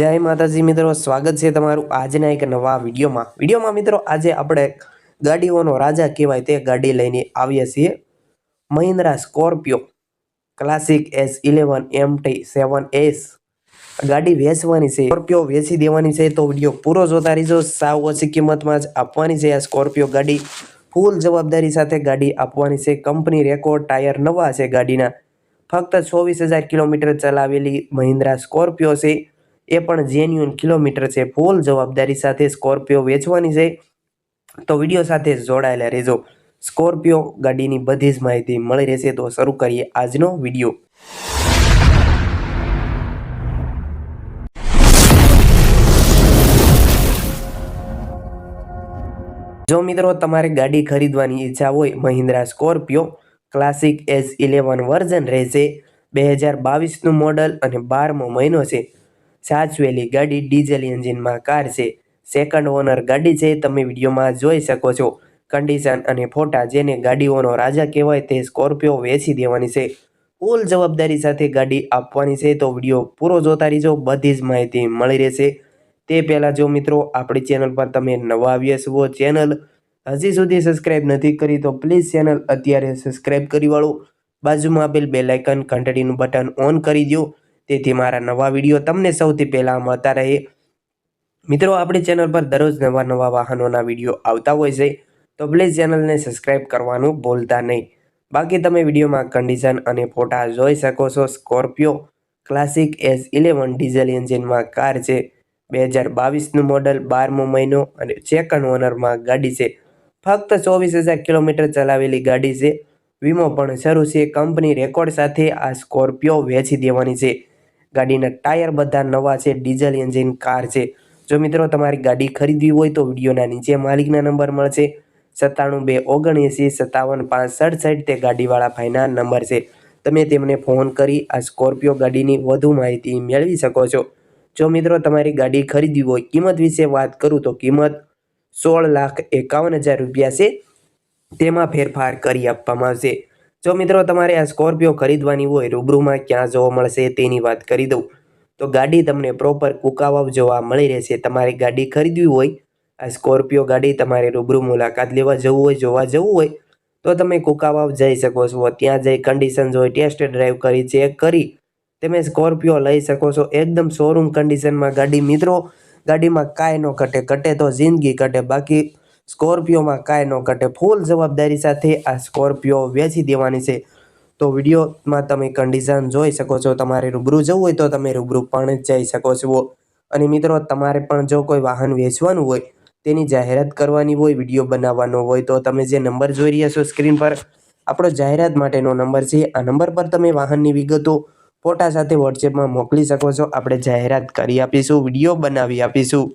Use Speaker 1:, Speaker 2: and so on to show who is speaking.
Speaker 1: જય માતાજી મિત્રો, સ્વાગત છે તમારું આજના એક નવા વિડીયોમાં. વિડીયોમાં મિત્રો, આજે આપણે ગાડીઓનો રાજા કહેવાય તે ગાડી લઈને આવીએ છીએ. Mahindra Scorpio classic S eleven M T seven S ગાડી વેચવાની છે. સ્કોર્પિયો વેચી દેવાની છે તો વીડિયો પૂરો જોતા રહીશો સાવ ઓછી કિંમતમાં જ આપવાની છે આ સ્કોર્પિયો ગાડી. ફૂલ જવાબદારી સાથે ગાડી આપવાની છે. કંપની રેકોર્ડ ટાયર નવા છે ગાડીના. ફક્ત ચોવીસ હજાર કિલોમીટર ચલાવેલી મહિન્દ્રા સ્કોર્પિયો છે. એ પણ જેન્યુન કિલોમીટર છે. ફૂલ જવાબદારી સાથે સ્કોર્પિયો વેચવાની છે. તો વીડિયો સાથે જોડાયેલા રહેજો. સ્કોર્પિયો ગાડીની બધી જ માહિતી મળી રહેશે. તો શરૂ કરીએ આજનો વીડિયો. જો મિત્રો તમારે ગાડી ખરીદવાની ઈચ્છા હોય, Mahindra Scorpio classic S eleven version રહેશે. બે હજાર બાવીસનું મોડલ અને બારમો મહિનો છે. સાચવેલી ગાડી ડીઝલ એન્જિનમાં કાર છે. સેકન્ડ ઓનર ગાડી છે, તમે વિડીયોમાં જોઈ શકો છો. કન્ડિશન અને ફોટા જેને ગાડીઓનો રાજા કહેવાય તે સ્કોર્પિયો વેચી દેવાની છે. કુલ જવાબદારી સાથે ગાડી આપવાની છે, તો વીડિયો પૂરો જોતા રહીજો, બધી જ માહિતી મળી રહેશે. તે પહેલાં જો મિત્રો, આપણી ચેનલ પર તમે નવા આવ્યા છો ચેનલ હજી સુધી સબસ્ક્રાઇબ નથી કરી, તો પ્લીઝ ચેનલ અત્યારે સબસ્ક્રાઇબ કરી વાળો. બાજુમાં આપેલ બે લાઇકન ઘંટડીનું બટન ઓન કરી દો તેથી મારા નવા વીડિયો તમને સૌથી પહેલાં મળતા રહે. મિત્રો, આપણી ચેનલ પર દરરોજ નવા નવા વાહનોના વીડિયો આવતા હોય છે, તો પ્લીઝ ચેનલને સબસ્ક્રાઇબ કરવાનું ભૂલતા નહીં. બાકી તમે વિડીયોમાં કન્ડિશન અને ફોટા જોઈ શકો છો. Scorpio classic S eleven diesel એન્જિનમાં કાર છે. બે હજાર બાવીસનું મોડલ બારમો મહિનો અને સેકન્ડ ઓનરમાં ગાડી છે. ફક્ત ચોવીસ હજાર કિલોમીટર ચલાવેલી ગાડી છે. વીમો પણ શરૂ છે. કંપની રેકોર્ડ સાથે આ સ્કોર્પિયો વેચી દેવાની છે. ગાડીના ટાયર બધા નવા છે, ડીઝલ એન્જિન કાર છે. જો મિત્રો તમારી ગાડી ખરીદવી હોય તો વિડીયોના નીચે માલિકના નંબર મળશે. સત્તાણું બે ઓગણએંસી સત્તાવન પાંચ સડસઠ તે ગાડીવાળા ભાઈના નંબર છે. તમે તેમને ફોન કરી આ સ્કોર્પિયો ગાડીની વધુ માહિતી મેળવી શકો છો. જો મિત્રો તમારી ગાડી ખરીદવી હોય કિંમત વિશે વાત કરું તો કિંમત સોળ લાખ એકાવન હજાર રૂપિયા છે. તેમાં ફેરફાર કરી આપવામાં આવશે. જો મિત્રો તમારે આ સ્કોર્પિયો ખરીદવાની હોય, રૂબરૂમાં ક્યાં જોવા મળશે તેની વાત કરી દઉં. તો ગાડી તમને પ્રોપર કુકાવાવ જોવા મળી રહેશે. તમારે ગાડી ખરીદવી હોય, આ સ્કોર્પિયો ગાડી તમારે રૂબરૂ મુલાકાત લેવા જવું હોય, જોવા જવું હોય, તો તમે કુકાવાવ જઈ શકો છો. ત્યાં જઈ કન્ડિશન જોઈ ટેસ્ટ ડ્રાઈવ કરી ચેક કરી, તમે સ્કોર્પિયો લઈ શકો છો. એકદમ શોરૂમ કન્ડિશનમાં ગાડી મિત્રો, ગાડીમાં કાંઈ ન ઘટે. ઘટે તો જિંદગી ઘટે. બાકી સ્કોર્પિયોમાં કાંઈ ન ઘટે. ફૂલ જવાબદારી સાથે આ સ્કોર્પિયો વેચી દેવાની છે. તો વિડીયોમાં તમે કન્ડિશન જોઈ શકો છો. તમારે રૂબરૂ જવું હોય તો તમે રૂબરૂ પણ જઈ શકો છો. અને મિત્રો, તમારે પણ જો કોઈ વાહન વેચવાનું હોય, તેની જાહેરાત કરવાની હોય, વીડિયો બનાવવાનો હોય, તો તમે જે નંબર જોઈ રહ્યા છો સ્ક્રીન પર, આપણો જાહેરાત માટેનો નંબર છે. આ નંબર પર તમે વાહનની વિગતો ફોટા સાથે વોટ્સએપમાં મોકલી શકો છો. આપણે જાહેરાત કરી આપીશું, વીડિયો બનાવી આપીશું.